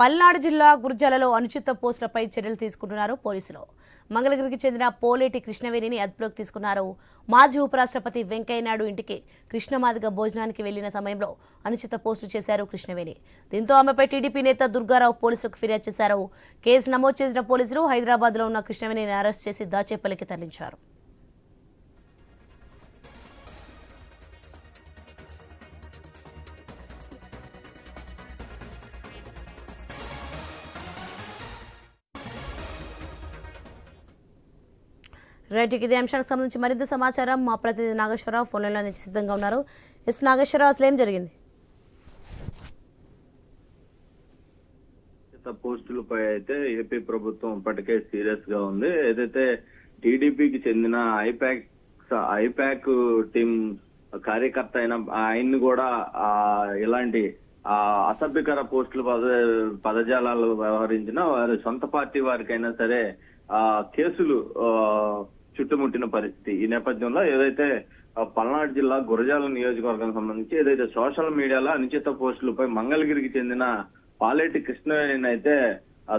పల్నాడు జిల్లా గుర్జాలలో అనుచిత పోస్టులపై చర్యలు తీసుకుంటున్నారు పోలీసులు. మంగళగిరికి చెందిన పోలేటి కృష్ణవేణిని అదుపులోకి తీసుకున్నారు మాజీ ఉపరాష్ట్రపతి వెంకయ్యనాయుడు ఇంటికి. కృష్ణమాదిగ భోజనానికి వెళ్ళిన సమయంలో అనుచిత పోస్టులు చేశారు కృష్ణవేణి. దీంతో ఆమెపై టీడీపీ నేత దుర్గారావు పోలీసులకు ఫిర్యాదు చేశారు. కేసు నమోదు చేసిన పోలీసులు హైదరాబాద్లో ఉన్న కృష్ణవేణిని అరెస్ట్ చేసి దాచేపల్లికి తరలించారు. రైట్ ఇదే అంశానికి సంబంధించి మరింత సమాచారం మా ప్రతినిధి నాగేశ్వరరావు ఫోన్ లైన్లో అందించి సిద్ధంగా ఉన్నారు. ఎస్ నాగేశ్వరరావు అసలు ఏం జరిగింది? పోస్టులపై అయితే ఏపీ ప్రభుత్వం ఇప్పటికే సీరియస్గా ఉంది. ఏదైతే టీడీపీకి చెందిన ఐపాక్ ఐపాక్ టీం కార్యకర్త అయిన ఆయన్ని కూడా ఆ, ఇలాంటి ఆ, అసభ్యకర పోస్టులు పద పదజాలాలు వ్యవహరించిన వారి సొంత పార్టీ వారికైనా సరే ఆ కేసులు ఆ, చుట్టుముట్టిన పరిస్థితి. ఈ నేపథ్యంలో ఏదైతే పల్నాడు జిల్లా గురజాల నియోజకవర్గం సంబంధించి ఏదైతే సోషల్ మీడియాలో అనుచిత పోస్టులపై మంగళగిరికి చెందిన పాలేటి కృష్ణవేణిని అయితే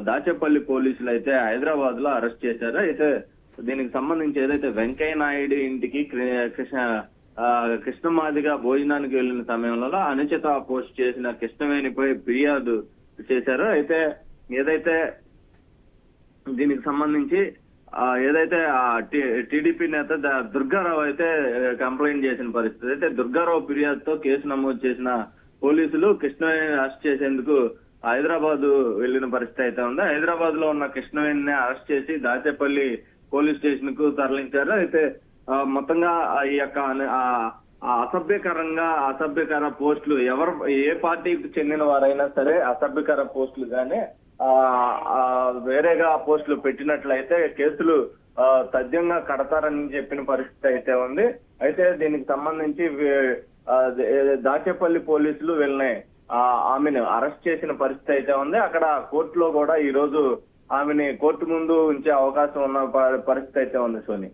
దాచేపల్లి పోలీసులు అయితే హైదరాబాద్లో అరెస్ట్ చేశారు. అయితే దీనికి సంబంధించి ఏదైతే వెంకయ్య నాయుడు ఇంటికి కృష్ణ ఆ, కృష్ణమాదిగా భోజనానికి వెళ్ళిన సమయంలో అనుచిత పోస్ట్ చేసిన కృష్ణవేణిపై ఫిర్యాదు చేశారు. అయితే ఏదైతే దీనికి సంబంధించి ఏదైతే ఆ టీడీపీ నేత దుర్గారావు అయితే కంప్లైంట్ చేసిన పరిస్థితి. అయితే దుర్గారావు ఫిర్యాదుతో కేసు నమోదు చేసిన పోలీసులు కృష్ణవేణిని అరెస్ట్ చేసేందుకు హైదరాబాద్ వెళ్ళిన పరిస్థితి అయితే ఉంది. హైదరాబాద్లో ఉన్న కృష్ణవేణిని అరెస్ట్ చేసి దాచేపల్లి పోలీస్ స్టేషన్కు తరలించారు. అయితే మొత్తంగా ఆ ఈ యొక్క ఆ అసభ్యకరంగా అసభ్యకర పోస్టులు ఎవరు ఏ పార్టీకి చెందిన వారైనా సరే అసభ్యకర పోస్టులు గానే వేరేగా పోస్టులు పెట్టినట్లయితే కేసులు తథ్యంగా కడతారని చెప్పిన పరిస్థితి అయితే ఉంది. అయితే దీనికి సంబంధించి దాచేపల్లి పోలీసులు వీళ్ళని ఆ, ఆమెను అరెస్ట్ చేసిన పరిస్థితి అయితే ఉంది. అక్కడ కోర్టులో కూడా ఈ రోజు ఆమెని కోర్టు ముందు ఉంచే అవకాశం ఉన్న పరిస్థితి అయితే ఉంది సోని.